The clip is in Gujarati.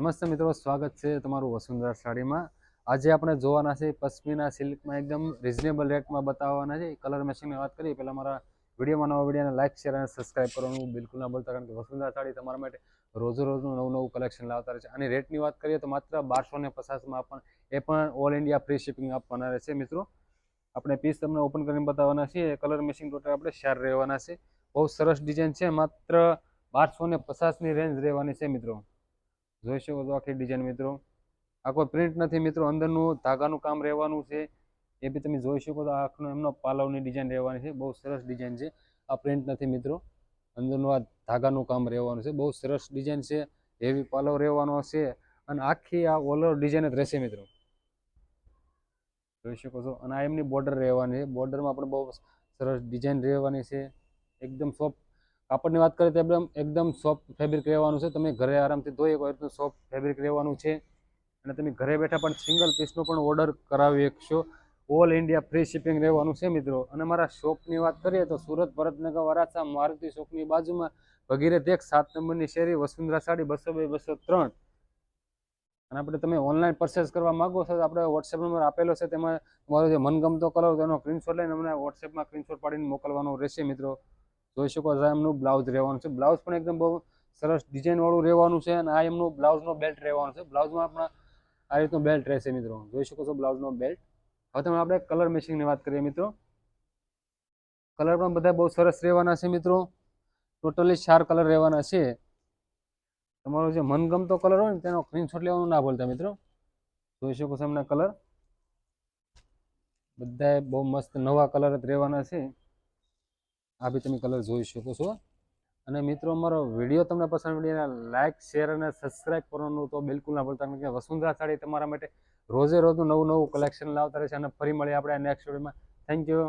નમસ્તે મિત્રો, સ્વાગત છે તમારું વસુંધરા સાડીમાં. આજે આપણે જોવાના છે પશ્મિના સિલ્કમાં એકદમ રિઝનેબલ રેટમાં બતાવવાના છે. કલર મેચિંગની વાત કરીએ, પહેલાં મારા વિડીયોમાં નવા વિડીયોને લાઇક શેર અને સબસ્ક્રાઈબ કરવાનું બિલકુલ ના ભૂલતા, કારણ કે વસુંધરા સાડી તમારા માટે રોજો રોજનું નવું નવું કલેક્શન લાવતા રહે છે. અને રેટની વાત કરીએ તો માત્ર બારસો ને પચાસમાં પણ એ પણ ઓલ ઇન્ડિયા ફ્રી શિપિંગ આપવાના રહેશે મિત્રો. આપણે પીસ તમને ઓપન કરીને બતાવવાના છીએ. કલર મેચિંગ ટોટલ આપણે શેર રહેવાના છે. બહુ સરસ ડિઝાઇન છે, માત્ર બારસો ને પચાસની રેન્જ રહેવાની છે મિત્રો. જોઈ શકો છો આખી ડિઝાઇન મિત્રો. આ કોઈ પ્રિન્ટ નથી મિત્રો, અંદરનું ધાગાનું કામ રહેવાનું છે. એ બી તમે જોઈ શકો તો આખનો એમનો પાલવની ડિઝાઇન રહેવાની છે. બહુ સરસ ડિઝાઇન છે. આ પ્રિન્ટ નથી મિત્રો. અંદરનું આ ધાગાનું કામ રહેવાનું છે. બહુ સરસ ડિઝાઇન છે. હેવી પાલવ રહેવાનો છે અને આખી આ ઓલ ઓવર ડિઝાઇન જ રહેશે મિત્રો. જોઈ શકો છો. અને આ એમની બોર્ડર રહેવાની છે. બોર્ડરમાં પણ બહુ સરસ ડિઝાઇન રહેવાની છે. એકદમ સોફ્ટ કાપડની વાત કરીએ તો એકદમ એકદમ સોફ્ટ ફેબ્રિક રહેવાનું છે. તમે ઘરે આરામથી ધોઈ શકો એટલું સોફ્ટ ફેબ્રિક રહેવાનું છે. અને તમે ઘરે બેઠા પણ સિંગલ પીસનો પણ ઓર્ડર કરાવી શકશો. ઓલ ઇન્ડિયા ફ્રી શિપિંગ રહેવાનું છે મિત્રો. અને મારા શોપની વાત કરીએ તો સુરત, ભરતનગર, વરાછા, મારુતિ શોપની બાજુમાં ભગીરથ એક, સાત નંબરની શેરી, વસુંધરા સાડી બસો બે, બસો ત્રણ. અને આપણે તમે ઓનલાઈન પરચેસ કરવા માગો છો તો આપણે વોટ્સએપ નંબર આપેલો છે. તેમાં તમારો જે મનગમતો કલર તેનો સ્ક્રીનશોટ લઈને અમને વોટ્સએપમાં સ્ક્રીનશોટ પાડીને મોકલવાનો રહેશે મિત્રો. જોઈ શકો છો એમનું બ્લાઉઝ રહેવાનું છે. બ્લાઉઝ પણ એકદમ બહુ સરસ ડિઝાઇનવાળું રહેવાનું છે અને આ એમનું બ્લાઉઝનો બેલ્ટ રહેવાનું છે. બ્લાઉઝમાં આપણા આ રીતનું બેલ્ટ રહેશે મિત્રો. જોઈ શકો છો બ્લાઉઝનો બેલ્ટ. હવે તમે આપણે કલર મેચિંગની વાત કરીએ મિત્રો. કલર પણ બધા બહુ સરસ રહેવાના છે મિત્રો. ટોટલી ચાર કલર રહેવાના છે. તમારો જે મનગમતો કલર હોય ને તેનો સ્ક્રીનશોટ લેવાનું ના ભૂલતા મિત્રો. જોઈ શકો છો એમના કલર. બધા બહુ મસ્ત નવા કલર જ રહેવાના છે. આ બી તમે કલર જોઈ શકો છો. અને મિત્રો, અમારો વીડિયો તમને પસંદ પડીને લાઇક શેર અને સબસ્ક્રાઇબ કરવાનું તો બિલકુલ ના ભૂલતા, કારણ કે વસુંધરા સાડી તમારા માટે રોજે રોજનું નવું નવું કલેક્શન લાવતા રહેશે અને ફરી મળીએ આપણે નેક્સ્ટ વિડીયોમાં થેન્ક યુ